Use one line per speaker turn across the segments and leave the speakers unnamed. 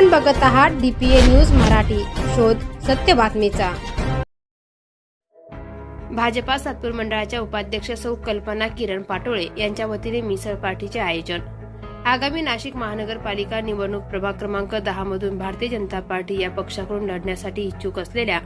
आपण बघत आहात डीपीए न्यूज मराठी. शोध सत्य बातमीचा. भाजपा सातपूर मंडळाच्या उपाध्यक्ष सौ कल्पना किरण पाटोळे यांच्या वतीने मिसळ पार्टीचे आयोजन. आगामी नाशिक महानगरपालिका निवडणूक प्रभाग क्रमांक दहा मधून भारतीय जनता पार्टी या पक्षाकडून लढण्यासाठी इच्छुक असलेल्या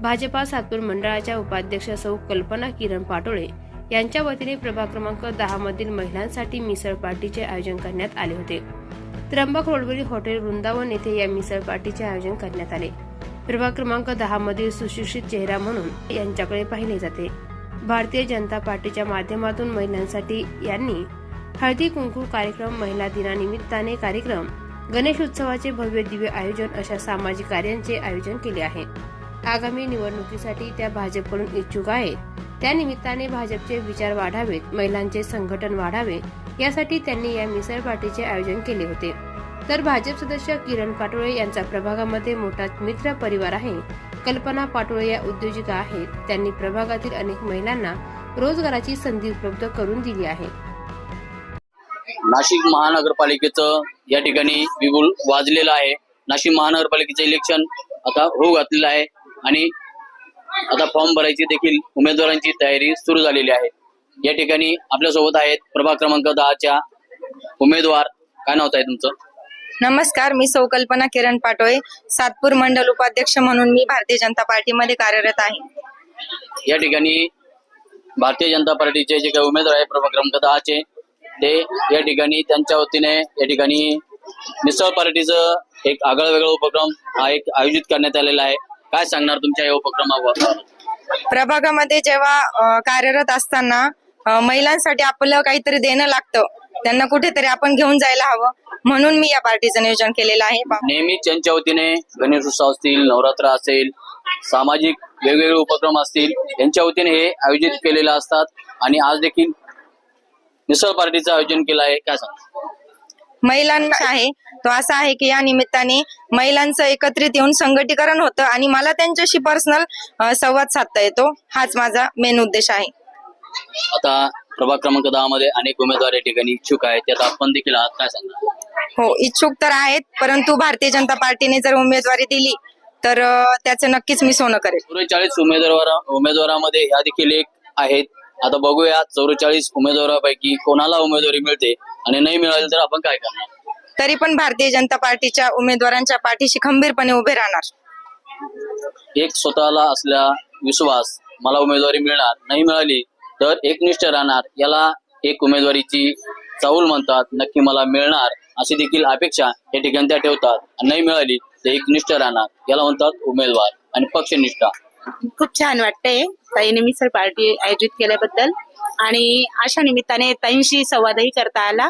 भाजपा सातपूर मंडळाच्या उपाध्यक्ष सौ कल्पना किरण पाटोळे यांच्या वतीने प्रभाग क्रमांक दहा मधील महिलांसाठी मिसळ पार्टीचे आयोजन करण्यात आले होते. त्र्यंबक रोडवरील हॉटेल वृंदावन येथे या मिसळ पार्टीचे आयोजन करण्यात आले. प्रभाग क्रमांक दहा मधील सुशिक्षित चेहरा म्हणून यांच्याकडे पाहिले जाते. भारतीय जनता पार्टीच्या माध्यमातून महिलांसाठी यांनी हळदी कुंकू कार्यक्रम महिला दिनानिमित्ताने कार्यक्रम गणेश उत्सवाचे भव्य दिव्य आयोजन अशा सामाजिक कार्यांचे आयोजन केले आहे. आगामी निवडणुकीसाठी त्या भाजपकडून इच्छुक आहेत. त्यानिमित्ताने भाजपचे विचार वाढावेत महिलांचे संघटन वाढावे यासाठी त्यांनी या मिसळ पार्टीचे आयोजन केले होते. तर भाजप सदस्य किरण पाटोळे यांचा प्रभागामध्ये मोठा मित्र परिवार आहे. कल्पना पाटोळे या उद्योजिका आहेत. त्यांनी प्रभागातील अनेक महिलांना रोजगाराची संधी उपलब्ध करून दिली आहे.
नाशिक महानगरपालिकेचं या ठिकाणी बिगुल वाजलेलं आहे. नाशिक महानगरपालिकेचं इलेक्शन आता होऊ घातलेलं आहे. आणि आता फॉर्म भरायची देखील उमेदवारांची तयारी सुरू झालेली आहे. या ठिकाणी आपल्यासोबत आहेत प्रभाग क्रमांक दहाच्या उमेदवार. काय नाव आहे तुमचं?
नमस्कार मी सौ कल्पना किरण पाटोळे सातपूर मंडल उपाध्यक्ष म्हणून मी भारतीय जनता पार्टीमध्ये कार्यरत आहे.
या ठिकाणी भारतीय जनता पार्टीचे जे काही उमेदवार आहेत प्रभाग क्रमांक दहाचे ते या ठिकाणी त्यांच्या वतीने या ठिकाणी मिसळ पार्टीचं एक आगळा वेगळा उपक्रम हा एक आयोजित करण्यात आलेला आहे. काय सांगणार तुमच्या या उपक्रमावर?
प्रभागामध्ये जेव्हा अ, कार्यरत असताना महिलांसाठी आपलं काहीतरी देणं लागतं. त्यांना कुठेतरी आपण घेऊन जायला हवं. म्हणून मी या पार्टीचं नियोजन केलेलं आहे.
नेहमीच त्यांच्या वतीने गणेशोत्सव असतील नवरात्र असेल सामाजिक वेगवेगळे उपक्रम असतील यांच्या वतीने हे आयोजित केलेले असतात. आणि आज देखील मिसळ पार्टीचं आयोजन केलं आहे. काय सांग
महिलांचा आहे. तो असा आहे की या निमित्ताने महिलांचं एकत्रित येऊन संघटीकरण होतं आणि मला त्यांच्याशी पर्सनल संवाद साधता येतो. हाच माझा मेन उद्देश आहे.
आता प्रभाग क्रमांक दहा मध्ये अनेक उमेदवार या ठिकाणी इच्छुक आहेत. त्यात आपण देखील आहात. काय सांगणार?
हो इच्छुक तर आहेत परंतु भारतीय जनता पार्टीने जर उमेदवारी दिली तर अ, त्याचं नक्कीच मी सोनं करेल.
चौवेचाळीस उमेदवार उमेदवारामध्ये ह्या देखील एक आहेत. आता बघूया चौवेचाळीस उमेदवारापैकी कोणाला उमेदवारी मिळते आणि नाही मिळाली तर आपण काय करणार?
तरी पण भारतीय जनता पार्टीच्या उमेदवारांच्या पाठीशी खंबीरपणे उभे राहणार.
एक स्वतःला असल्या विश्वास मला उमेदवारी मिळणार नाही मिळाली तर एकनिष्ठ राहणार याला एक उमेदवारीची चाऊल म्हणतात नक्की मला मिळणार अशी देखील अपेक्षा या ठिकाणी त्या ठेवतात. आणि नाही मिळाली तर एकनिष्ठ राहणार याला म्हणतात उमेदवार आणि पक्षनिष्ठा
खूप छान वाटतंय. ताईने मिसळ पार्टी आयोजित केल्याबद्दल. आणि अशा निमित्ताने ताईंशी संवादही करता आला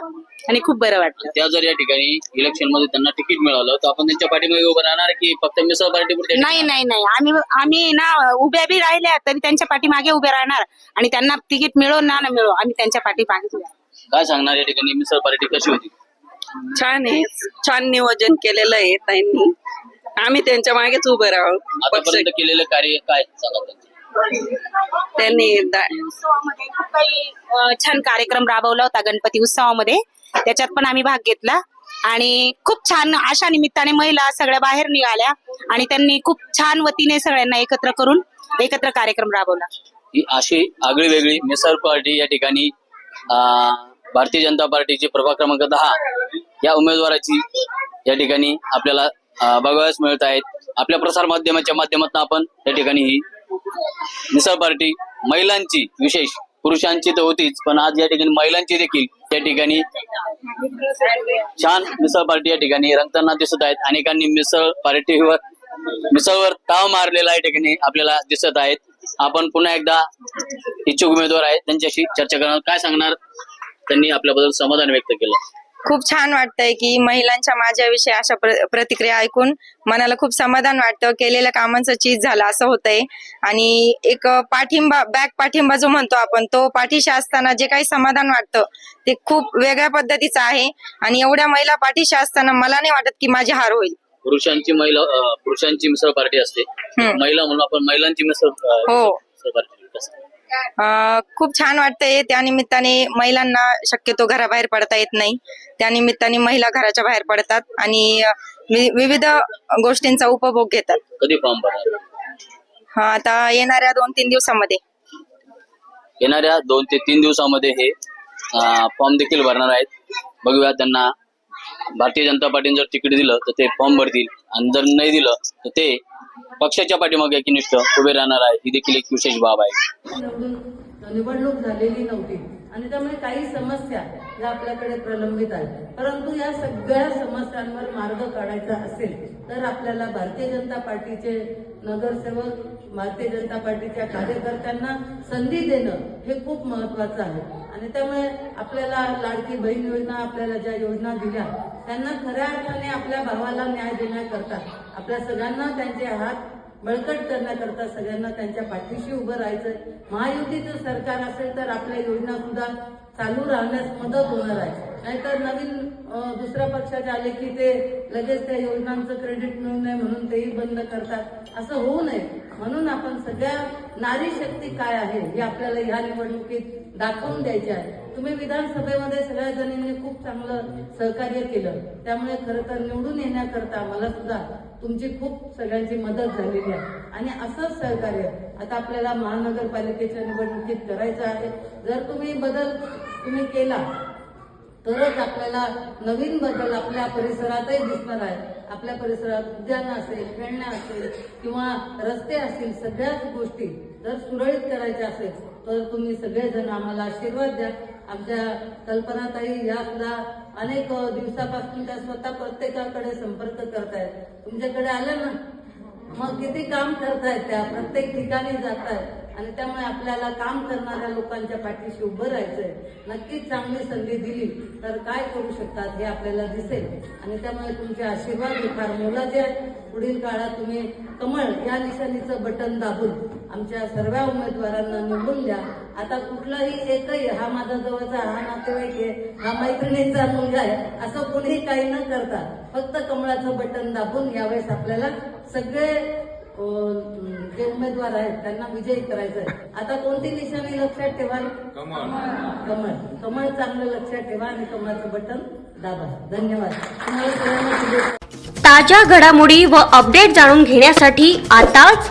आणि खूप बरं वाटलं.
त्या जर या ठिकाणी इलेक्शनमध्ये त्यांना तिकीट मिळालं तर आपण त्यांच्या पाठीमागे उभं राहणार की फक्त मिसळ पार्टी पुरते?
नाही नाही नाही. आम्ही आम्ही ना उभ्या बी राहिल्या तरी त्यांच्या पाठीमागे उभे राहणार. आणि त्यांना तिकीट मिळो ना न मिळो आम्ही त्यांच्या पाठीमागे उभे राहणार.
काय सांगणार या ठिकाणी मिसळ पार्टी कशी होती?
छान आहे. छान नियोजन केलेलं आहे त्यांनी आम्ही त्यांच्या मागेच उभे राहू.
आतापर्यंत केलेलं कार्य काय? सांगा त्यांचं.
त्यांनी दा-
उत्सवामध्ये खूप काही अ, छान कार्यक्रम राबवला होता गणपती उत्सवामध्ये. त्याच्यात पण आम्ही भाग घेतला. आणि खूप छान अशा निमित्ताने महिला सगळ्या बाहेर निघाल्या आणि त्यांनी खूप छान वतीने सगळ्यांना एकत्र करून एकत्र कार्यक्रम राबवला.
ही अशी आगळी वेगळी. मिसळ पार्टी या ठिकाणी अं, भारतीय जनता पार्टीची प्रभाग क्रमांक दहा या उमेदवाराची या ठिकाणी आपल्याला बघावयास मिळत आहेत. आपल्या प्रसार माध्यमाच्या माध्यमातून आपण त्या ठिकाणी ही मिसळ पार्टी महिलांची विशेष पुरुषांची तर होतीच पण आज या ठिकाणी महिलांची देखील या ठिकाणी छान मिसळ पार्टी या ठिकाणी रंगताना दिसत आहेत. अनेकांनी मिसळ पार्टीवर मिसळवर ताव मारलेला या ठिकाणी आपल्याला दिसत आहेत. आपण पुन्हा एकदा इच्छुक उमेदवार आहेत. त्यांच्याशी चर्चा करणार. काय सांगणार? त्यांनी आपल्याबद्दल समाधान व्यक्त केलं.
खूप छान वाटतंय की महिलांच्या माझ्याविषयी अशा प्र- प्रतिक्रिया ऐकून मनाला खूप समाधान वाटतं. केलेल्या कामांचं चीज झालं असं होतंय. आणि एक पाठिंबा बॅक पाठिंबा जो म्हणतो आपण तो पाठीशी असताना जे काही समाधान वाटतं ते खूप वेगळ्या पद्धतीचं आहे. आणि एवढ्या महिला पाठीशी असताना मला नाही वाटत की माझी हार होईल.
पुरुषांची महिला पुरुषांची मिसळ पार्टी असते. महिला म्हणून आपण महिलांची मिसळ
हो. खूप छान वाटतंय. त्या निमित्ताने महिलांना शक्यतो घराबाहेर पडता येत नाही. त्या निमित्ताने महिला घराच्या बाहेर पडतात आणि विविध गोष्टींचा उपभोग घेतात.
कधी फॉर्म भरणार?
हा, आता येणाऱ्या दोन तीन दिवसामध्ये.
येणाऱ्या दोन ते तीन दिवसामध्ये हे फॉर्म देखील भरणार आहेत. बघूया त्यांना भारतीय जनता पार्टीने जर तिकीट दिलं तर ते फॉर्म भरतील. आणि जर नाही दिलं तर ते पक्षाच्या पाठीमागे एकनिष्ठ उभे राहणार आहे ही देखील एक विशेष बाब आहे.
निवडणूक झालेली नव्हती. आणि त्यामुळे काही समस्या या आपल्याकडे प्रलंबित आहेत. परंतु या सगळ्या समस्यांवर मार्ग काढायचा असेल तर आपल्याला भारतीय जनता पार्टीचे नगरसेवक भारतीय जनता पार्टीच्या कार्यकर्त्यांना संधी देणं हे खूप महत्वाचं आहे. आणि त्यामुळे आपल्याला लाडकी बहीण योजना आपल्याला ज्या योजना दिल्या त्यांना खऱ्या अर्थाने आपल्या भावाला न्याय देण्याकरता आपल्या सगळ्यांना त्यांचे हात बळकट करण्याकरता सगळ्यांना त्यांच्या पाठीशी उभं राहायचंय. महायुतीचं सरकार असेल तर आपल्या योजना सुद्धा चालू राहण्यास मदत होणार आहे. नाहीतर नवीन दुसऱ्या पक्षाचे आले की ते लगेच त्या योजनांचं क्रेडिट मिळू नये म्हणून तेही बंद करतात. असं होऊ नये. म्हणून आपण सगळ्या नारी शक्ती काय आहे हे आपल्याला ह्या निवडणुकीत दाखवून द्यायचे आहे. तुम्ही विधानसभेमध्ये सगळ्या जणींनी म्हणजे खूप चांगलं सहकार्य केलं. त्यामुळे खरं तर निवडून येण्याकरता मला सुद्धा तुमची खूप सगळ्यांची मदत झालेली आहे. आणि असंच सहकार्य आता आपल्याला महानगरपालिकेच्या निवडणुकीत करायचं आहे. जर तुम्ही बदल तुम्ही केला तरच आपल्याला नवीन बदल आपल्या परिसरातही दिसणार आहे. आपल्या परिसरात उद्यानं असेल खेळण्या असेल किंवा रस्ते असतील सगळ्याच गोष्टी जर सुरळीत करायच्या असेल तर तुम्ही सगळेजण आम्हाला आशीर्वाद द्या. आमच्या कल्पनाताई या सुद्धा अनेक दिवसापासून त्या स्वतः प्रत्येकाकडे संपर्क करतायत. तुमच्याकडे आल्या ना? मग किती काम करतायत त्या? प्रत्येक ठिकाणी जात आहेत आणि त्यामुळे आपल्याला काम करणाऱ्या लोकांच्या पाठीशी उभं राहायचंय. नक्कीच चांगली संधी दिली तर काय करू शकतात हे आपल्याला दिसेल. आणि त्यामुळे तुमचे आशीर्वाद हे फार मोलाचे आहेत. पुढील काळात तुम्ही कमळ या निशाणीचं बटन दाबून आमच्या सर्व उमेदवारांना निवडून द्या. आता कुठलाही एकही हा माझा जवळचा हा नातेवाईक आहे हा मैत्रिणीचा मुलगा आहे असं कोणीही काही न करता फक्त कमळाचं बटन दाबून यावेळेस आपल्याला सगळे जे उमेदवार आहेत त्यांना विजयी करायचं आहे. आता कोणती निशाणी लक्षात ठेवा कमळ. कमळ. चांगलं लक्षात ठेवा आणि कमळाचं बटन दाबा. धन्यवाद. तुम्हाला
ताज्या घडामोडी व अपडेट जाणून घेण्यासाठी आताच